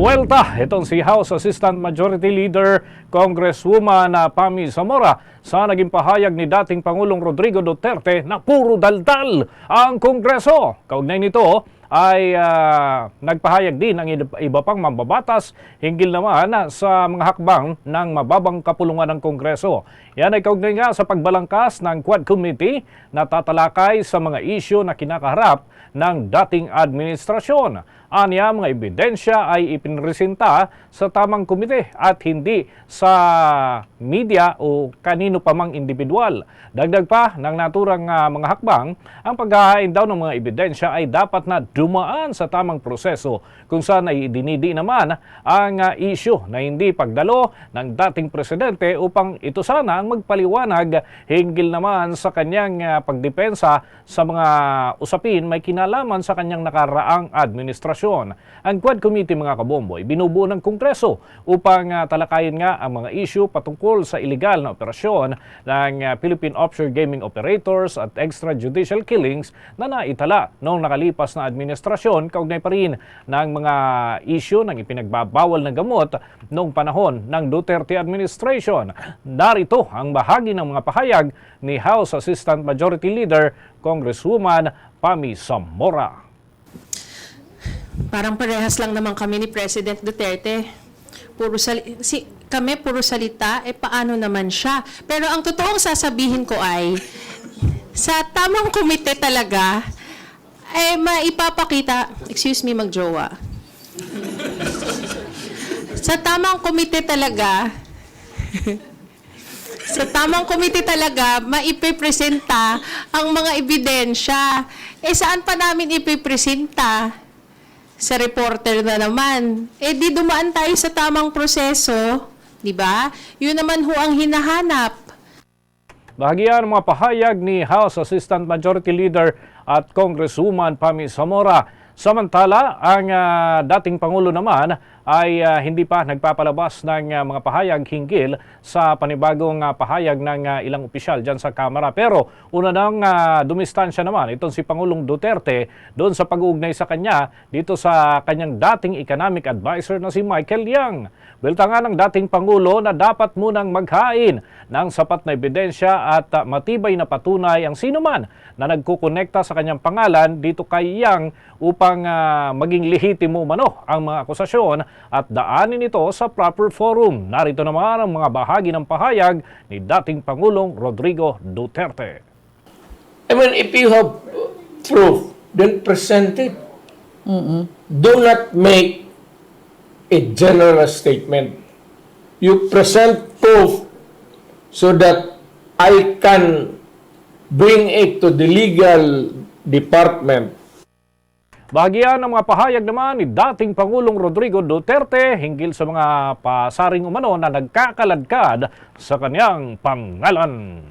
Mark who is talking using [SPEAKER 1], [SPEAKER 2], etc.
[SPEAKER 1] Bumuelta itong si House Assistant Majority Leader Congresswoman na Pami Zamora sa naging pahayag ni dating Pangulong Rodrigo Duterte na puro daldal ang Kongreso. Kaugnay nito ay ah, nagpahayag din ang iba- pang mambabatas hinggil naman sa mga hakbang ng mababang kapulungan ng Kongreso. Yan ay kaugnay nga sa pagbalangkas ng Quad Committee na tatalakay sa mga isyu na kinakaharap ng dating administrasyon. Anya, mga ebidensya ay ipinresenta sa tamang komite at hindi sa media o kanino pa mang individual. Dagdag pa ng naturang ah, mga hakbang, ang paghahain daw ng mga ebidensya ay dapat na dumaan sa tamang proseso kung saan ay dinidi naman ang ah, issue na hindi pagdalo ng dating presidente upang ito sana ang magpaliwanag hinggil naman sa kanyang ah, pagdepensa sa mga usapin may kinalaman sa kanyang nakaraang administrasyon. Ang Quad Committee mga kabomboy binubuo ng Kongreso upang ah, talakayin nga ang mga issue patungkol sa illegal na operasyon ng ah, Philippine Offshore Gaming Operators at extrajudicial killings na naitala noong nakalipas na administrasyon kaugnay pa rin ng mga issue ng ipinagbabawal ng gamot noong panahon ng Duterte administration. Narito ang bahagi ng mga pahayag ni House Assistant Majority Leader Congresswoman Pami Zamora.
[SPEAKER 2] Parang parehas lang naman kami ni President Duterte. Puro sali- si, kami puro salita, eh paano naman siya? Pero ang totoong sasabihin ko ay, sa tamang komite talaga, ay maipapakita, excuse me magjowa. sa tamang komite talaga, sa tamang komite talaga, maipipresenta ang mga ebidensya. Eh saan pa namin ipipresenta? Sa reporter na naman. Eh di dumaan tayo sa tamang proseso, di ba? Yun naman ho ang hinahanap.
[SPEAKER 1] Bahagyan ang mga pahayag ni House Assistant Majority Leader at Congresswoman Pami Zamora. Samantala, ang ah, dating Pangulo naman ay ah, hindi pa nagpapalabas ng ah, mga pahayag hinggil sa panibagong ah, pahayag ng ah, ilang opisyal dyan sa Kamara. Pero una nang uh, dumistansya naman itong si Pangulong Duterte doon sa pag-uugnay sa kanya dito sa kanyang dating economic advisor na si Michael Yang. Biltangan ng dating Pangulo na dapat munang maghain ng sapat na ebidensya at ah, matibay na patunay ang sinuman na nagkukonekta sa kanyang pangalan dito kay Yang upang ah, maging lehitimo mano ang mga akusasyon at daanin ito sa proper forum. Narito naman ang mga bahagi ng pahayag ni dating Pangulong Rodrigo Duterte.
[SPEAKER 3] I mean, if you have proof, then present it. Do not make a general statement. You present proof so that I can bring it to the legal department
[SPEAKER 1] Bahagyan ng mga pahayag naman ni dating Pangulong Rodrigo Duterte hinggil sa mga pasaring umano na nagkakaladkad sa kanyang pangalan.